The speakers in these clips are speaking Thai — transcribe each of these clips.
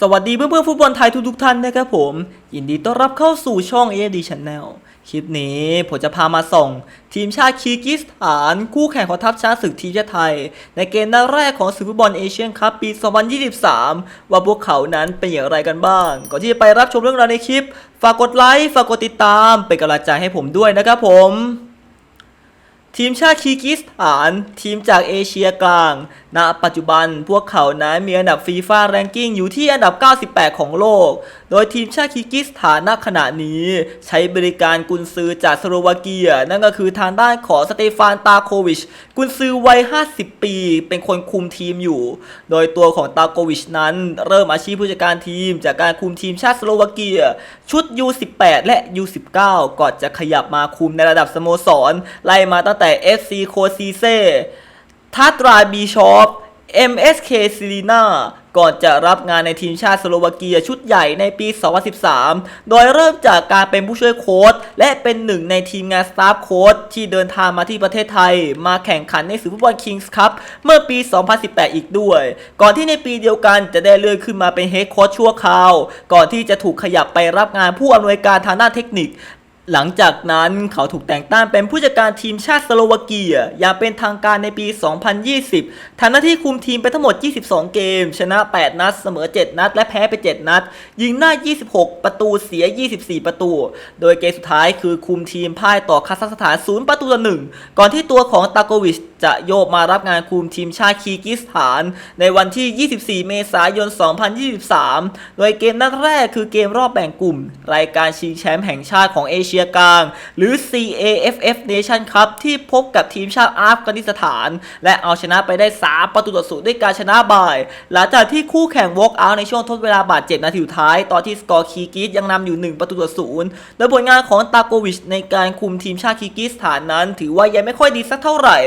สวัสดีเพื่อนเพื่อนๆฟุตบอลไทยทุกๆท่านนะครับผม ยินดีต้อนรับเข้าสู่ช่อง AD Channel คลิปนี้ผมจะพามาส่ง ทีมชาติคีร์กิสถาน คู่แข่งของทัพช้างศึกทีมชาติไทย ในเกมนัดแรกของศึกฟุตบอลเอเชียนคัพปี 2023 ว่าพวกเขานั้นเป็นอย่างไรกันบ้าง ก่อนที่จะไปรับชมเรื่องราวในคลิป ฝากกดไลค์ฝากกดติดตามเป็นกำลังใจให้ผมด้วยนะครับผม ทีมชาติคีร์กิสถาน ทีมจากเอเชียกลาง ณ ปัจจุบันพวกเขานั้นมีอันดับฟีฟ่าแรงกิ้งอยู่ที่อันดับ 98 ของโลก โดยทีมชาติคีร์กิสถานณขณะนี้ ใช้บริการกุนซือจากสโลวาเกีย นั่นก็คือทางด้านของสเตฟานตาโควิช กุนซือวัย 50 ปี เป็นคนคุมทีมอยู่ โดยตัวของตาโควิชนั้นเริ่มอาชีพผู้จัดการทีม จากการคุมทีมชาติสโลวาเกีย ชุด U18 และ U19 ก่อนจะขยับมาคุมในระดับสโมสรไล่มาตั้งแต่ FC โคซีเซ่ทัตราบีชอป MSK ซิลีนาก่อนจะรับงานในทีมชาติสโลวาเกียชุดใหญ่ในปี 2013 โดยเริ่มจากการเป็นผู้ช่วยโค้ชและเป็นหนึ่งในทีมงานสตาฟโค้ชที่เดินทางมาที่ประเทศไทย มาแข่งขันในศึกฟุตบอลคิงส์คัพเมื่อปี 2018 อีกด้วย ก่อนที่ในปีเดียวกันจะได้เลื่อนขึ้นมาเป็นเฮดโค้ชชั่วคราว ก่อนที่จะถูกขยับไปรับงานผู้อำนวยการทางด้านเทคนิค หลังจากนั้นเขาถูกแต่งตั้งเป็นผู้จัดการทีมชาติสโลวาเกีย อย่างเป็นทางการในปี 2020 ทำหน้าที่คุมทีมไปทั้งหมด 22 เกม ชนะ 8 นัด เสมอ 7 นัด และแพ้ไป 7 นัด ยิงได้ 26 ประตูเสีย 24 ประตู โดยเกมสุดท้ายคือคุมทีมพ่ายต่อคาซัคสถาน 0 ประตูต่อ 1 ก่อนที่ตัวของตากวิชจะโยกมารับงานคุมทีมชาติคีร์กิสถาน ในวันที่ 24 เมษายน 2023 โดยเกมนัดแรกคือเกมรอบแบ่งกลุ่ม รายการชิงแชมป์แห่งชาติของเอเชียกลาง หรือ CAFF Nation Cup ที่พบกับทีมชาติอัฟกานิสถาน และเอาชนะไปได้ 3 ประตูต่อศูนย์ด้วยการชนะบ่าย หลังจากที่คู่แข่งวอล์กเอาในช่วงทดเวลาบาดเจ็บนาทีสุดท้าย ตอนที่สกอร์คีกิสยังนำอยู่ 1 ประตูต่อศูนย์โดยผลงานของตาโกวิชในการคุมทีมชาติคีกิสถานนั้น ถือว่ายังไม่ค่อยดีสักเท่าไหร่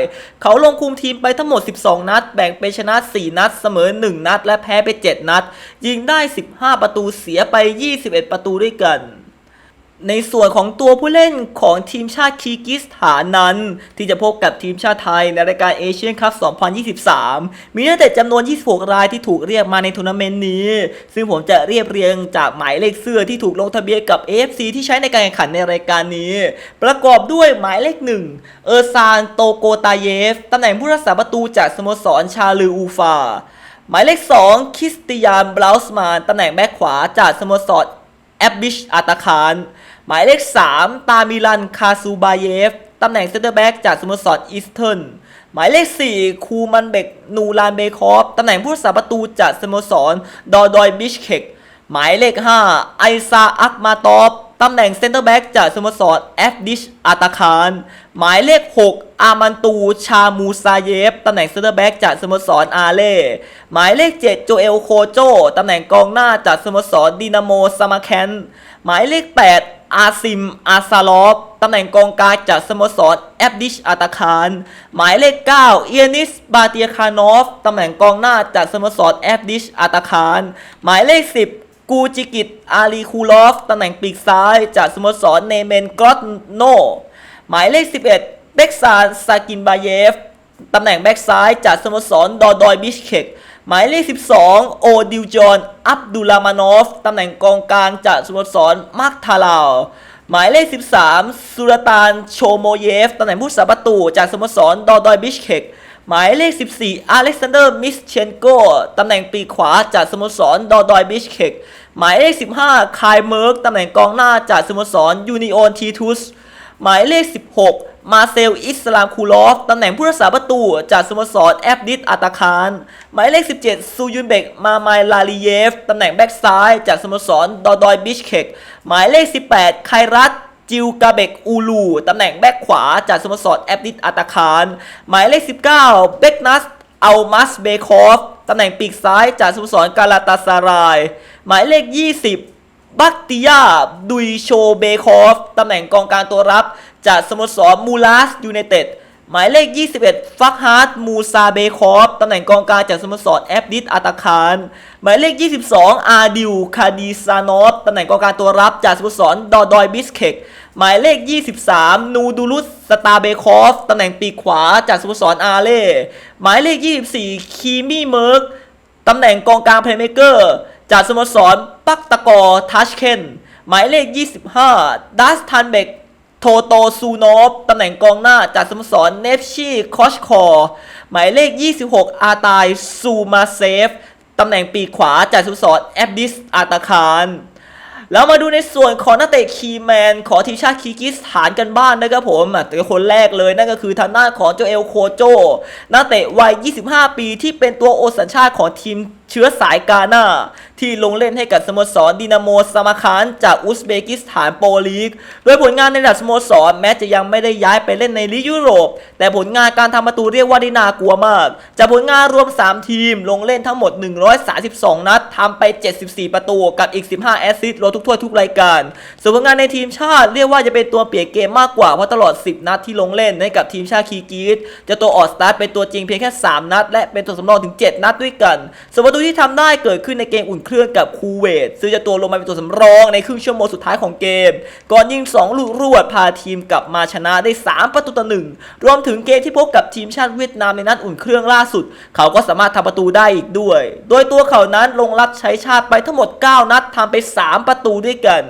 เขาลงคุมทีมไปทั้งหมด 12 นัด แบ่งเป็นชนะ 4 นัด เสมอ 1 นัด และแพ้ไป 7 นัด ยิงได้ 15 ประตูเสียไป 21 ประตูด้วยกัน ในส่วนของตัวผู้เล่นของทีมชาติคีกิสถานนั้น ที่จะพบกับทีมชาติไทยในรายการเอเชียนคัพ 2023 มีนักเตะจำนวน 26 รายที่ถูกเรียกมาในทัวร์นาเมนต์นี้ ซึ่งผมจะเรียบเรียงจากหมายเลขเสื้อที่ถูกลงทะเบียนกับ AFC ที่ใช้ในการแข่งขันในรายการนี้ ประกอบด้วยหมายเลขหนึ่งเออร์ซานโตโกตาเยฟตำแหน่งผู้รักษาประตูจากสโมสรชาลืออูฟา หมายเลข 2 คริสติยานบราวส์มานตำแหน่งแบ็คขวาจากสโมสรแอบบิชอาตาคาร หมายเลข 3 ตามิลัน คาซูบาเยฟ ตำแหน่งเซนเตอร์แบ็กจากสโมสรอีสเทิร์น หมายเลข 4 คูมันเบก นูรานเบคอฟ ตำแหน่งผู้รักษาประตูจากสโมสร ดอดอยบิชเคก หมายเลข 5 ไอซาอักมาตอฟตำแหน่งเซนเตอร์แบ็กจากสโมสรแอฟดิชอาตาคาร หมายเลข 6 อามันตู ชามูซาเยฟ ตำแหน่งเซนเตอร์แบ็กจากสโมสรอาเล่ หมายเลข 7 โจเอลโคโจ ตำแหน่งกองหน้าจากสโมสรดินาโมซามาแคน หมายเลข 8 อาซิม อาซาลอฟ ตำแหน่งกองกลางจากสโมสรแอฟดิชอาตาคาร หมายเลข 9 เอียนิส บาเตียคานอฟ ตำแหน่งกองหน้าจากสโมสรแอฟดิชอาตาคาร หมายเลข 10 กูจิกิต อาลีคูลอฟ ตำแหน่งปีกซ้ายจากสโมสรเนเมนกรอตโน หมายเลข 11 เบ็กซาน ซากินบาเยฟ ตำแหน่งแบ็กซ้ายจากสโมสรดอดอยบิชเคก หมายเลข 12 โอดิวจอน อับดุลามานอฟ ตำแหน่งกองกลางจากสโมสรมักทาลาว หมายเลข 13 สุลตาน โชโมเยฟ ตำแหน่งผู้สาประตูจากสโมสรดอดอยบิชเคกหมายเลข 14 อเล็กซานเดอร์ มิสเชนโก ตำแหน่งปีกขวาจากสโมสร ดอดอยบิชเคกหมายเลข 15 คายเมิร์ก ตำแหน่งกองหน้าจากสโมสร ยูนิโอนทีทุสหมายเลข 16 มาเซล อิสลามคูลอฟ ตำแหน่งผู้รักษาประตู จากสโมสรแอฟดิสอาตาคาร หมายเลข 17 ซูยุนเบก มาไมลาลีเยฟ ตำแหน่งแบ็กซ้าย จากสโมสรดอดอยบิชเคก หมายเลข 18 ไครัตจิวกาเบกอูลู ตำแหน่งแบ็กขวา จากสโมสรแอฟดิสอาตาคาร หมายเลข 19 เบกนัสอัลมัสเบคอฟ ตำแหน่งปีกซ้าย จากสโมสรกาลาตาซาราย หมายเลข 20 บักติยาดุยโชเบคอฟ ตำแหน่งกองกางตัวรับ จากสโมสรมูลาสยูไนเต็ด หมายเลข 21 ฟักฮาร์ดมูซาเบคอฟ ตำแหน่งกองกลางจากสโมสรแอฟดิสอาตาคาร หมายเลข 22 อาดิวคาดีซานอฟ ตำแหน่งกองกลางตัวรับจากสโมสรดอดอยบิสเคกหมายเลข 23 นูดูรุสสตาเบคอฟ ตำแหน่งปีกขวาจากสโมสรอาเล่ หมายเลข 24 คีมี่เมิร์ก ตำแหน่งกองกลางเพลย์เมเกอร์ จากสโมสรปักตะกอทัชเคนหมายเลข 25 ดัสทันเบกโทโตซูโนฟตำแหน่งกองหน้าจากสโมสรเนฟชีคอชคอร์หมายเลข 26 อาตายซูมาเซฟตำแหน่งปีกขวาจากสโมสรแอบดิสอาตาคารแล้วมาดูในส่วนของนักเตะคีแมนของทีมชาติคีกิสถานกันบ้างนะครับผมแต่คนแรกเลยนั่นก็คือทางด้านของโจเอลโคโจนักเตะวัย 25 ปีที่เป็นตัวโอสัญชาติของทีมเชื้อสายกาหน้า ที่ลงเล่นให้กับสโมสรดินาโมสมาคารจากอุซเบกิสถานโปลีก โดยผลงานในระดับสโมสรแม้จะยังไม่ได้ย้ายไปเล่นในลีกยุโรป แต่ผลงานการทำประตูเรียกว่าได้น่ากลัวมาก จากผลงานรวม 3 ทีมลงเล่นทั้งหมด 132 นัดทำไป 74 ประตูกับอีก 15 แอสซิสต์รวมทุกถ้วยทุกรายการ ส่วนผลงานในทีมชาติเรียกว่าจะเป็นตัวเปลี่ยนเกมมากกว่าเพราะตลอด 10 นัดที่ลงเล่นให้กับทีมชาติคีร์กีสจะตัวออกสตาร์ทเป็นตัวจริงเพียงแค่ 3 นัด และเป็นตัวสำรองถึง 7 นัดด้วยกันส่วนประตููที่ทำได้เกิดขึ้นในเกมอุ่นเครื่องกับคูเวตซึ่งจะตัวลงมาเป็นตัวสำรองในครึ่งชั่วโมงสุดท้ายของเกม ก่อนยิง 2 ลูกรวดพาทีมกลับมาชนะได้ 3 ประตูต่อหนึ่งรวมถึงเกมที่พบกับทีมชาติเวียดนามในนัดอุ่นเครื่องล่าสุด เขาก็สามารถทำประตูได้อีกด้วย โดยตัวเขานั้นลงรับใช้ชาติไปทั้งหมด 9 นัดทำไป 3 ประตูด้วยกัน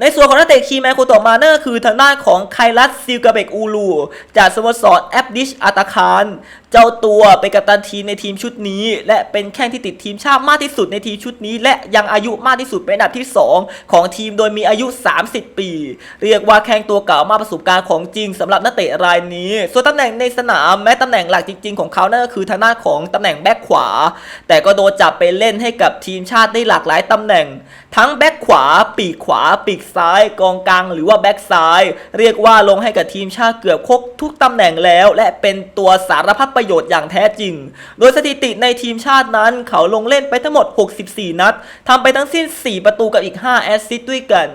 ในส่วนของนักเตะคีแมนคนต่อมานั่นก็คือทางด้านของไคลัสซิลกาเบกอูลูจากสโมสรแอปดิชอาตาคาร เจ้าตัวเป็นกัปตันทีมในทีมชุดนี้ และเป็นแข้งที่ติดทีมชาติมากที่สุดในทีมชุดนี้ และยังอายุมากที่สุดเป็นอันดับที่ 2 ของทีมโดยมีอายุ 30 ปี เรียกว่าแข้งตัวเก่ามากประสบการณ์ของจริงสำหรับนักเตะรายนี้ ส่วนตำแหน่งในสนามแม้ตำแหน่งหลักจริง ๆ ของเขานั่นก็คือทางด้านของตำแหน่งแบ็คขวา แต่ก็โดนจับไปเล่นให้กับทีมชาติได้หลากหลายตำแหน่ง ทั้งแบ็ค ขวา ปีกขวา ปีกซ้าย กองกลางหรือว่าแบ็กซ้าย เรียกว่าลงให้กับทีมชาติเกือบครบทุกตำแหน่งแล้ว และเป็นตัวสารพัดประโยชน์อย่างแท้จริง โดยสถิติในทีมชาตินั้นเขาลงเล่นไปทั้งหมด 64 นัดทำไปทั้งสิ้น 4 ประตูกับอีก 5 แอสซิสต์ด้วยกัน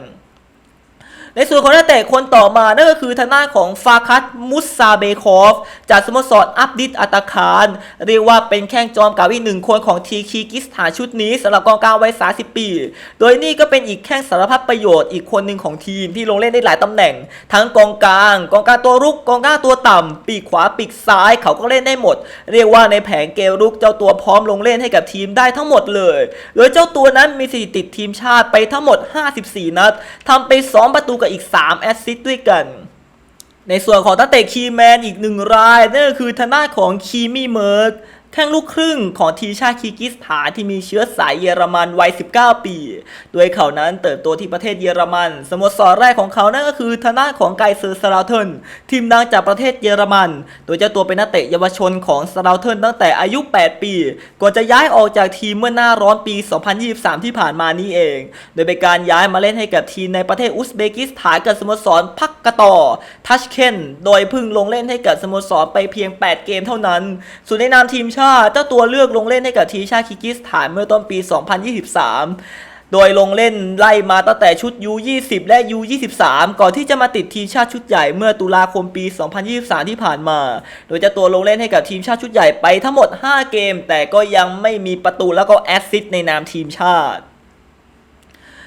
ในส่วนของนักเตะคนต่อมานั่นก็คือทางด้านของฟาคัตมุสซาเบคอฟ จากสโมสรอับดิตอัตาคาร เรียกว่าเป็นแข้งจอมเก่าอีกหนึ่งคนของทีคีกิสถานชุดนี้สำหรับกองกลางวัย 30 ปี โดยนี่ก็เป็นอีกแข้งสารพัดประโยชน์อีกคนหนึ่งของทีมที่ลงเล่นได้หลายตำแหน่ง ทั้งกองกลาง กองกลางตัวรุกกองกลางตัวต่ำปีกขวาปีกซ้ายเขาก็เล่นได้หมด เรียกว่าในแผงเกมรุกเจ้าตัวพร้อมลงเล่นให้กับทีมได้ทั้งหมดเลย โดยเจ้าตัวนั้นมีสถิติทีมชาติไปทั้งหมด 54 นัดทำไป 2 ประตูกับอีก 3 แอสซิสต์ด้วยกัน ในส่วนของนักเตะคีแมนอีกหนึ่งรายนั่นก็คือทางด้านของคีมี่เมิร์ก แข้งลูกครึ่งของทีชาติคีกิสถานที่มีเชื้อสายเยอรมันวัย 19 ปี โดยเขานั้นเติบโตที่ประเทศเยอรมัน สโมสรแรกของเขานั่นก็คือทางด้าของไกเซอร์สลาวเทนทีมดังจากประเทศเยอรมัน โดยเจ้าตัวเป็นนักเตะเยาวชนของสลาวเทนตั้งแต่อายุ 8 ปี ก่อนจะย้ายออกจากทีมเมื่อหน้าร้อนปี 2023 ที่ผ่านมานี้เอง โดยเป็นการย้ายมาเล่นให้กับทีมในประเทศอุซเบกิสถานกับสโมสรพักกะตอทัชเคน โดยเพิ่งลงเล่นให้กับสโมสรไปเพียง 8 เกมเท่านั้น ส่วนในนามทีมชาติเจ้าตัวเลือกลงเล่นให้กับทีมชาติคิกิสถานเมื่อต้นปี 2023 โดยลงเล่นไล่มาตั้งแต่ชุด U20 และ U23 ก่อนที่จะมาติดทีมชาติชุดใหญ่เมื่อตุลาคมปี 2023 ที่ผ่านมา โดยเจะตัวลงเล่นให้กับทีมชาติชุดใหญ่ไปทั้งหมด 5 เกม แต่ก็ยังไม่มีประตูแล้วก็แอสซิสต์ในนามทีมชาติ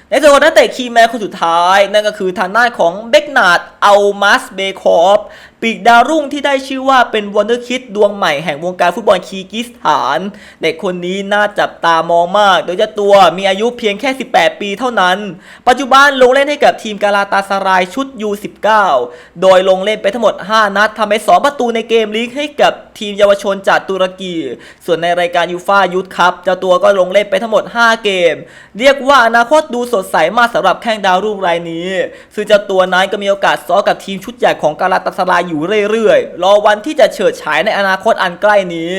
ในส่วนนักเตะคีย์แมนคนสุดท้าย นั่นก็คือทางด้านของเบกนาดอัลมัสเบคอฟ ปีกดาวรุ่งที่ได้ชื่อว่าเป็นว o นเดอร์คิดดวงใหม่แห่งวงการฟุตบอลคีกิสถาน เด็กคนนี้น่าจับตามองมาก โดยเจ้าตัวมีอายุเพียงแค่ 18 ปีเท่านั้น ปัจจุบันลงเล่นให้กับทีมกาลาตาสรายชุด U19 โดยลงเล่นไปทั้งหมด 5 นัดทำไป2ประตูในเกมลีกให้กับทีมเยาวชนจากตุรกี ส่วนในรายการยูฟายุทธคัพเจ้าตัวก็ลงเล่นไปทั้งหมด 5 เกม เรียกว่าอนาคตดูสดใสมากสำหรับแข้งดาวรุ่งรายนี้ ซึ่งเจ้าตัวนั้นก็มีโอกาสซ้อกับทีมชุดใหญ่ของกาลาตาสรายอยู่เรื่อยๆ รอวันที่จะเฉิดฉายในอนาคตอันใกล้นี้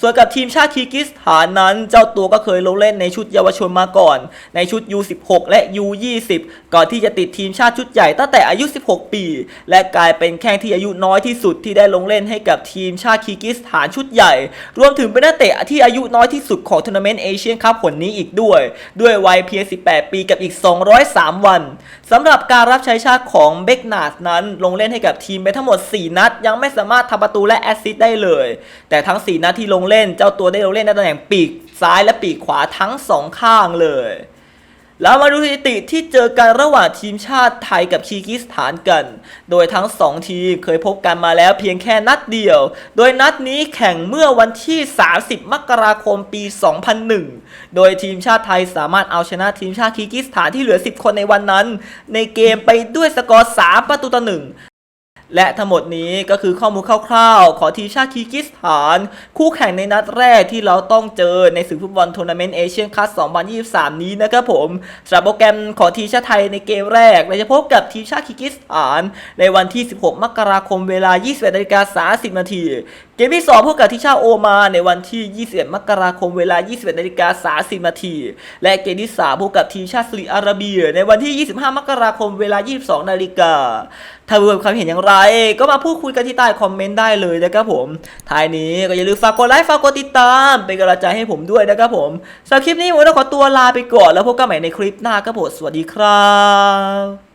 ส่วนกับทีมชาติคีกิสถานนั้น เจ้าตัวก็เคยลงเล่นในชุดเยาวชนมาก่อน ในชุด U16 และ U20 ก่อนที่จะติดทีมชาติชุดใหญ่ตั้งแต่อายุ 16 ปี และกลายเป็นแข้งที่อายุน้อยที่สุดที่ได้ลงเล่นให้กับทีมชาติคีกิสถานชุดใหญ่ รวมถึงเป็นนักเตะที่อายุน้อยที่สุดของทัวร์นาเมนต์เอเชียนคัพผลนี้อีกด้วย ด้วยวัยเพียง 18 ปีกับอีก 203 วันสำหรับการรับใช้ชาติของเบกนาสนั้นลงเล่นให้กับทีมไปทั้งหมด 4นัด ยังไม่สามารถทำประตูและแอสซิสต์ได้เลย แต่ทั้ง 4 นัดที่ลงเล่นเจ้าตัวได้ลงเล่นในตำแหน่งปีกซ้ายและปีกขวาทั้ง 2 ข้างเลย แล้วมาดูสถิติที่เจอกันระหว่างทีมชาติไทยกับคีกิสถานกัน โดยทั้ง 2 ทีมเคยพบกันมาแล้วเพียงแค่นัดเดียว โดยนัดนี้แข่งเมื่อวันที่ 30 มกราคมปี 2001 โดยทีมชาติไทยสามารถเอาชนะทีมชาติคีกิสถานที่เหลือ 10 คนในวันนั้น ในเกมไปด้วยสกอร์ 3 ประตูต่อหนึ่ง และทั้งหมดนี้ก็คือข้อมูลคร่าวๆ ของทีมชาติคีร์กิสถาน คู่แข่งในนัดแรกที่เราต้องเจอในศึกฟุตบอลทัวร์นาเมนต์เอเชียนคัพ2023 นี้นะครับผมสำหรับโปรแกรมของทีมชาติไทยในเกมแรกเราจะพบกับทีมชาติคีร์กิสถาน ในวันที่ 16 มกราคมเวลา 21นาฬิกา30นาที เกมที่ 2 พบกับทีมชาติโอมาในวันที่ 21 มกราคมเวลา 21นาฬิกา30นาทีและเกมที่ 3 พบกับทีมชาติสาอุดิอาระเบีย ในวันที่ 25 มกราคมเวลา 22นาฬิกาถ้าเพื่อนความเห็นอย่างไร ก็มาพูดคุยกันที่ใต้คอมเมนต์ได้เลยนะครับผมท้ายนี้ก็อย่าลืมฝากกดไลค์ฝากกดติดตาม เป็นกำลังใจให้ผมด้วยนะครับผมสำหรับคลิปนี้ผมต้องขอตัวลาไปก่อนแล้วพบกันใหม่ในคลิปหน้าครับผมสวัสดีครับ